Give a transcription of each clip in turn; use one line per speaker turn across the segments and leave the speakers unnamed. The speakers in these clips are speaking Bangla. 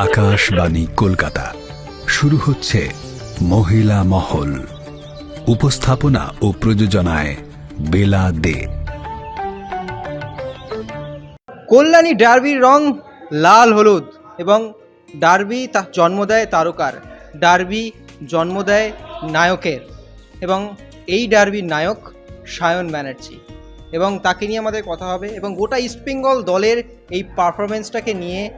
আকাশবাণী কলকাতা। শুরু হচ্ছে মহিলা মহল। উপস্থাপনা ও প্রযোজনায় বেলা দে।
কল্যাণী ডার্বির রং লাল হলুদ এবং ডার্বি তা জন্ম দেয় তারকার, ডার্বি জন্ম দেয় নায়কের এবং এই ডার্বির নায়ক সায়ন ব্যানার্জি এবং তাকে নিয়ে আমাদের কথা হবে এবং গোটা ইস্টবেঙ্গল দলের এই পারফরমেন্সটাকে নিয়ে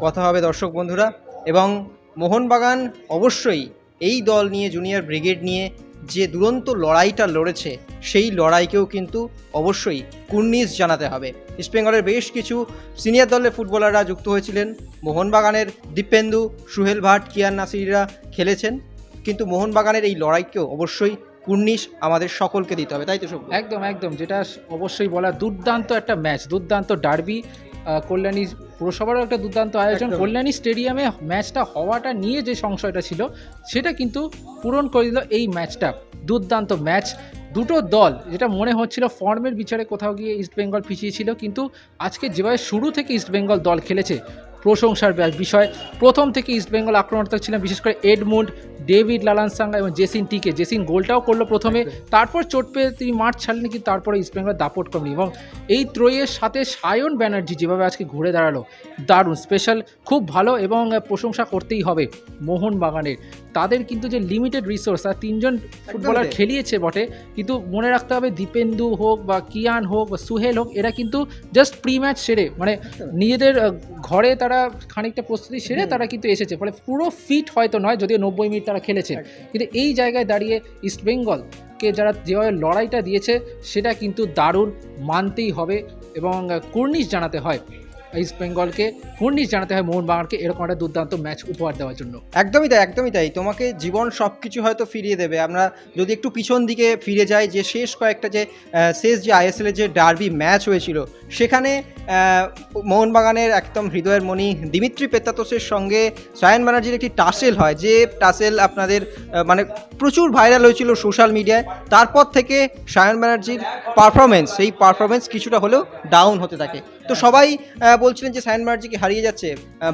কথা হবে দর্শক বন্ধুরা। এবং মোহনবাগান অবশ্যই এই দল নিয়ে, জুনিয়র ব্রিগেড নিয়ে যে দুরন্ত লড়াইটা লড়েছে, সেই লড়াইকেও কিন্তু অবশ্যই কুর্নিশ জানাতে হবে। ইস্টবেঙ্গলের বেশ কিছু সিনিয়র দলের ফুটবলাররা যুক্ত হয়েছিলেন। মোহনবাগানের দীপেন্দু, সুহেল ভাট, কিয়ান নাসিররা খেলেছেন। কিন্তু মোহনবাগানের এই লড়াইকেও অবশ্যই কুর্নিশ আমাদের সকলকে দিতে হবে, তাই তো সব
একদম একদম। যেটা অবশ্যই বলা দুর্দান্ত একটা ম্যাচ, দুর্দান্ত ডার্বি। কল্যাণী পুরসভারও একটা দুর্দান্ত আয়োজন। কল্যাণী স্টেডিয়ামে ম্যাচটা হওয়াটা নিয়ে যে সংশয়টা ছিল সেটা কিন্তু পূরণ করে দিল এই ম্যাচটা। দুর্দান্ত ম্যাচ। দুটো দল যেটা মনে হচ্ছিল ফর্মের বিচারে কোথাও গিয়ে ইস্টবেঙ্গল পিছিয়ে ছিল কিন্তু আজকে যেভাবে শুরু থেকে ইস্টবেঙ্গল দল খেলেছে প্রশংসার বিষয়। প্রথম থেকে ইস্টবেঙ্গল আক্রমণাত্মক ছিলেন বিশেষ করে এডমুন্ড ডেভিড লালানসাঙ্গা এবং জেসিন টিকে। জেসিন গোলটাও করল প্রথমে। তারপর চোট পেয়ে তিনি মাঠ ছাড়লেন কিন্তু তারপরে ইস্টবেঙ্গল দাপট কমেনি এবং এই ত্রয়ের সাথে সায়ন ব্যানার্জি যেভাবে আজকে ঘুরে দাঁড়াল দারুণ স্পেশাল খুব ভালো এবং প্রশংসা করতেই হবে মোহনবাগানের। তাদের কিন্তু যে লিমিটেড রিসোর্স আর তিনজন ফুটবলার খেলিয়েছে বটে কিন্তু মনে রাখতে হবে দীপেন্দু হোক বা কিয়ান হোক বা সুহেল হোক এরা কিন্তু জাস্ট প্রি ম্যাচ সেরে মানে নিজেদের ঘরে তারা খানিকটা প্রস্তুতি সেরে তারা কিন্তু এসেছে ফলে পুরো ফিট হয়তো নয় যদিও নব্বই মিনিট তারা খেলেছে। কিন্তু এই জায়গায় দাঁড়িয়ে ইস্টবেঙ্গলকে যারা যেভাবে লড়াইটা দিয়েছে সেটা কিন্তু দারুণ মানতেই হবে এবং কুর্নিশ জানাতে হয়। ইস্ট বেঙ্গলকে কুর্নিশ জানাতে হয় মোহনবাগানকে, এরকম একটা দুর্দান্ত ম্যাচ উপহার দেওয়ার জন্য।
একদমই তাই একদমই তাই। তোমাকে জীবন সব কিছু হয়তো ফিরিয়ে দেবে। আমরা যদি একটু পিছন দিকে ফিরে যাই, যে শেষ কয়েকটা যে শেষ যে আইএসএলের যে ডার্বি ম্যাচ হয়েছিল, সেখানে মোহনবাগানের একদম হৃদয়ের মণি দিমিত্রি পেত্তাতোসের সঙ্গে সায়ন ব্যানার্জির একটি টাসেল হয়, যে টাসেল আপনাদের মানে প্রচুর ভাইরাল হয়েছিল সোশ্যাল মিডিয়ায় তারপর থেকে সায়ন ব্যানার্জির পারফরমেন্স সেই পারফরমেন্স কিছুটা হলেও ডাউন হতে থাকে। তো সবাই বলছিলেন যে সায়ন ব্যানার্জিকে হারিয়ে যাচ্ছে।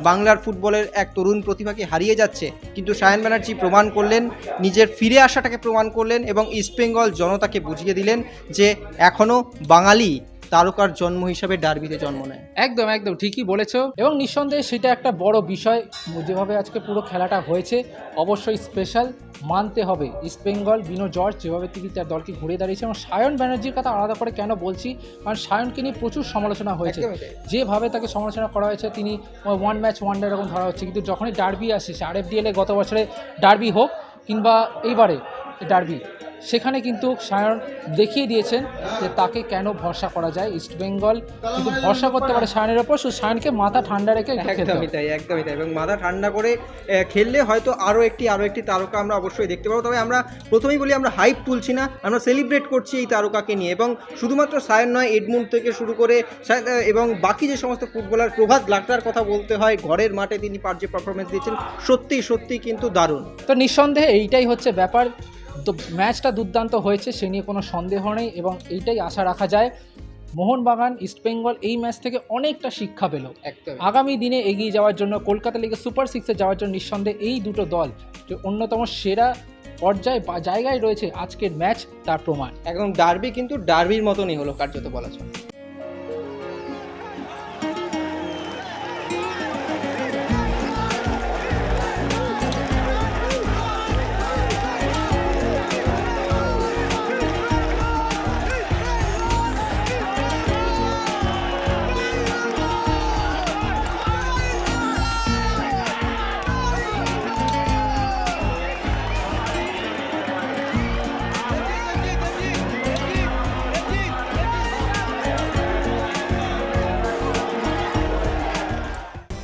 বাংলার ফুটবলের এক তরুণ প্রতিভাকে হারিয়ে যাচ্ছে। কিন্তু সায়ন ব্যানার্জি প্রমাণ করলেন নিজের ফিরে আসাটাকে প্রমাণ করলেন এবং ইস্টবেঙ্গল জনতাকে বুঝিয়ে দিলেন যে এখনও বাঙালি তারকার জন্ম হিসাবে ডার্বিতে জন্ম নেয়।
একদম একদম ঠিকই বলেছ। এবং নিঃসন্দেহে সেটা একটা বড় বিষয়। যেভাবে আজকে পুরো খেলাটা হয়েছে অবশ্যই স্পেশাল মানতে হবে। ইস্টবেঙ্গল বিনো জর্জ যেভাবে তিনি তার দলকে ঘুরে দাঁড়িয়েছে এবং সায়ন ব্যানার্জির কথা আলাদা করে কেন বলছি? কারণ সায়নকে নিয়ে প্রচুর সমালোচনা হয়েছে। যেভাবে তাকে সমালোচনা করা হয়েছে তিনি ওয়ান ম্যাচ ওয়ান ডে এরকম ধরা হচ্ছে। কিন্তু যখনই ডার্বি আসে সে আরএফডিএলে গত বছরে ডার্বি হোক কিংবা এইবারে ডার্বি সেখানে কিন্তু সায়ন দেখিয়ে দিয়েছেন যে তাকে কেন ভরসা করা যায় ইস্টবেঙ্গল কিন্তু ভরসা করতে পারে সায়নের ওপর শুধু সায়নকে মাথা ঠান্ডা রেখে
একদমই। তাই একদমই তাই। এবং মাথা ঠান্ডা করে খেললে হয়তো আরও একটি আরও একটি তারকা আমরা অবশ্যই দেখতে পাবো। তবে আমরা প্রথমেই বলি আমরা হাইপ তুলছি না আমরা সেলিব্রেট করছি এই তারকাকে নিয়ে। এবং শুধুমাত্র সায়ন নয় এডমুন্ড থেকে শুরু করে এবং বাকি যে সমস্ত ফুটবলার প্রভাত লাকটার কথা বলতে হয় ঘরের মাঠে তিনি পার যে পারফরমেন্স দিয়েছেন সত্যি সত্যি কিন্তু দারুণ।
তো নিঃসন্দেহে এইটাই হচ্ছে ব্যাপার। তো ম্যাচটা দুর্দান্ত হয়েছে সে নিয়ে কোনো সন্দেহ নেই এবং এইটাই আশা রাখা যায়। মোহনবাগান ইস্টবেঙ্গল এই ম্যাচ থেকে অনেকটা শিক্ষা পেল।
একদম।
আগামী দিনে এগিয়ে যাওয়ার জন্য কলকাতা লিগে সুপার সিক্সে যাওয়ার জন্য নিঃসন্দেহে এই দুটো দল যে অন্যতম সেরা পর্যায়ে বা জায়গায় রয়েছে আজকের ম্যাচ তার প্রমাণ।
একদম ডার্বি কিন্তু ডার্বির মতনই হলো কার্যত বলা চলে।